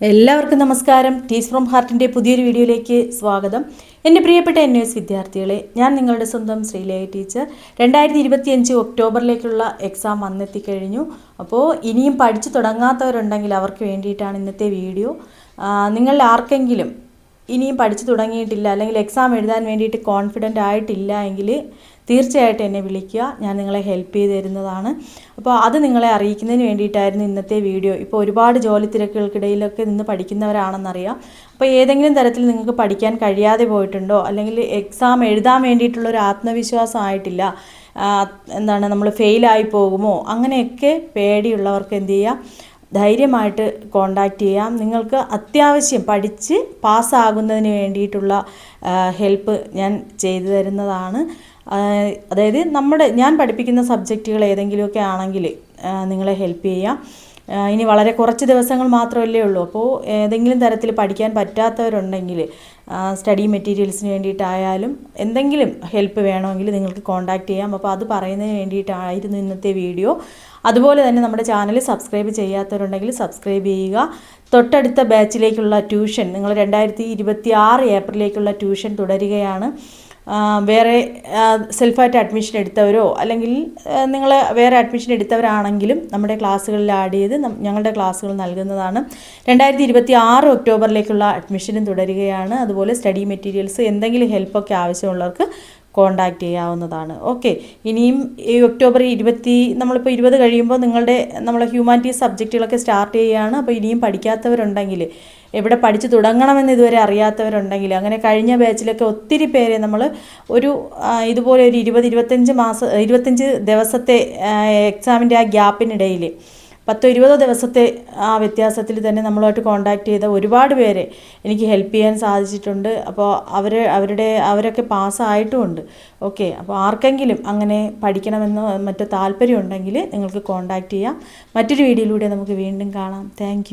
എല്ലാവർക്കും നമസ്കാരം. ടീസ് ഫ്രം ഹാർട്ടിന്റെ പുതിയൊരു വീഡിയോയിലേക്ക് സ്വാഗതം. എന്റെ പ്രിയപ്പെട്ട എൻ എസ് വിദ്യാർത്ഥികളെ ഞാൻ നിങ്ങളുടെ സ്വന്തം ശ്രീലേ ടീച്ചർ. രണ്ടായിരത്തി ഇരുപത്തിയഞ്ച് ഒക്ടോബറിലേക്കുള്ള എക്സാം വന്നെത്തിക്കഴിഞ്ഞു. അപ്പോൾ ഇനിയും പഠിച്ചു തുടങ്ങാത്തവരുണ്ടെങ്കിൽ അവർക്ക് വേണ്ടിയിട്ടാണ് ഇന്നത്തെ വീഡിയോ. നിങ്ങളിൽ ആർക്കെങ്കിലും ഇനിയും പഠിച്ചു തുടങ്ങിയിട്ടില്ല അല്ലെങ്കിൽ എക്സാം എഴുതാൻ വേണ്ടിയിട്ട് കോൺഫിഡന്റ് ആയിട്ടില്ല എങ്കിൽ തീർച്ചയായിട്ടും എന്നെ വിളിക്കുക. ഞാൻ നിങ്ങളെ ഹെൽപ്പ് ചെയ്ത് തരുന്നതാണ്. അപ്പോൾ അത് നിങ്ങളെ അറിയിക്കുന്നതിന് വേണ്ടിയിട്ടായിരുന്നു ഇന്നത്തെ വീഡിയോ ഇപ്പോൾ ഒരുപാട് ജോലി തിരക്കുകൾക്കിടയിലൊക്കെ നിന്ന് പഠിക്കുന്നവരാണെന്നറിയാം. അപ്പോൾ ഏതെങ്കിലും തരത്തിൽ നിങ്ങൾക്ക് പഠിക്കാൻ കഴിയാതെ പോയിട്ടുണ്ടോ? അല്ലെങ്കിൽ എക്സാം എഴുതാൻ വേണ്ടിയിട്ടുള്ള ഒരു ആത്മവിശ്വാസം ആയിട്ടില്ല. എന്താണ് നമ്മൾ ഫെയിലായി പോകുമോ? അങ്ങനെയൊക്കെ പേടിയുള്ളവർക്ക് എന്ത് ചെയ്യുക? ധൈര്യമായിട്ട് കോണ്ടാക്റ്റ് ചെയ്യാം. നിങ്ങൾക്ക് അത്യാവശ്യം പഠിച്ച് പാസ്സാകുന്നതിന് വേണ്ടിയിട്ടുള്ള ഹെൽപ്പ് ഞാൻ ചെയ്തു തരുന്നതാണ്. അതായത് നമ്മുടെ ഞാൻ പഠിപ്പിക്കുന്ന സബ്ജക്റ്റുകൾ ഏതെങ്കിലുമൊക്കെ ആണെങ്കിൽ നിങ്ങളെ ഹെൽപ്പ് ചെയ്യാം. ഇനി വളരെ കുറച്ച് ദിവസങ്ങൾ മാത്രമല്ലേ ഉള്ളൂ. അപ്പോൾ ഏതെങ്കിലും തരത്തിൽ പഠിക്കാൻ പറ്റാത്തവരുണ്ടെങ്കിൽ സ്റ്റഡി മെറ്റീരിയൽസിന് വേണ്ടിയിട്ടായാലും എന്തെങ്കിലും ഹെൽപ്പ് വേണമെങ്കിൽ നിങ്ങൾക്ക് കോൺടാക്റ്റ് ചെയ്യാം. അപ്പോൾ അത് പറയുന്നതിന് വേണ്ടിയിട്ടായിരുന്നു ഇന്നത്തെ വീഡിയോ. അതുപോലെ തന്നെ നമ്മുടെ ചാനൽ സബ്സ്ക്രൈബ് ചെയ്യാത്തവരുണ്ടെങ്കിൽ സബ്സ്ക്രൈബ് ചെയ്യുക. തൊട്ടടുത്ത ബാച്ചിലേക്കുള്ള ട്യൂഷൻ നിങ്ങൾ രണ്ടായിരത്തി ഇരുപത്തി ആറ് ഏപ്രിലേക്കുള്ള ട്യൂഷൻ തുടരുകയാണ്. വേറെ സെൽഫായിട്ട് അഡ്മിഷൻ എടുത്തവരോ അല്ലെങ്കിൽ നിങ്ങൾ വേറെ അഡ്മിഷൻ എടുത്തവരാണെങ്കിലും നമ്മുടെ ക്ലാസ്സുകളിൽ ആഡ് ചെയ്ത് ഞങ്ങളുടെ ക്ലാസ്സുകൾ നൽകുന്നതാണ്. രണ്ടായിരത്തി ഇരുപത്തി ആറ് ഒക്ടോബറിലേക്കുള്ള അഡ്മിഷനും തുടരുകയാണ്. അതുപോലെ സ്റ്റഡി മെറ്റീരിയൽസ് എന്തെങ്കിലും ഹെൽപ്പൊക്കെ ആവശ്യമുള്ളവർക്ക് കോണ്ടാക്ട് ചെയ്യാവുന്നതാണ്. ഓക്കെ ഇനിയും ഈ ഒക്ടോബർ ഇരുപത്തി നമ്മളിപ്പോൾ ഇരുപത് കഴിയുമ്പോൾ നിങ്ങളുടെ നമ്മളെ ഹ്യൂമാനിറ്റീസ് സബ്ജക്റ്റുകളൊക്കെ സ്റ്റാർട്ട് ചെയ്യുകയാണ് അപ്പോൾ ഇനിയും പഠിക്കാത്തവരുണ്ടെങ്കിൽ എവിടെ പഠിച്ചു തുടങ്ങണമെന്ന് ഇതുവരെ അറിയാത്തവരുണ്ടെങ്കിൽ അങ്ങനെ കഴിഞ്ഞ ബാച്ചിലൊക്കെ ഒത്തിരി പേരെ നമ്മൾ ഒരു ഇതുപോലെ ഒരു ഇരുപത് ഇരുപത്തഞ്ച് മാസം ഇരുപത്തഞ്ച് ദിവസത്തെ എക്സാമിന്റെ ആ ഗ്യാപ്പിനിടയിൽ പത്തോ ഇരുപതോ ദിവസത്തെ ആ വ്യത്യാസത്തിൽ തന്നെ നമ്മളുമായിട്ട് കോണ്ടാക്ട് ചെയ്ത ഒരുപാട് പേരെ എനിക്ക് ഹെൽപ്പ് ചെയ്യാൻ സാധിച്ചിട്ടുണ്ട്. അപ്പോൾ അവർ അവരുടെ അവരൊക്കെ പാസ്സായിട്ടുമുണ്ട് ഓക്കെ അപ്പോൾ ആർക്കെങ്കിലും അങ്ങനെ പഠിക്കണമെന്നോ മറ്റോ താല്പര്യം ഉണ്ടെങ്കിൽ നിങ്ങൾക്ക് കോണ്ടാക്ട് ചെയ്യാം. മറ്റൊരു വീഡിയോയിലൂടെ നമുക്ക് വീണ്ടും കാണാം. താങ്ക്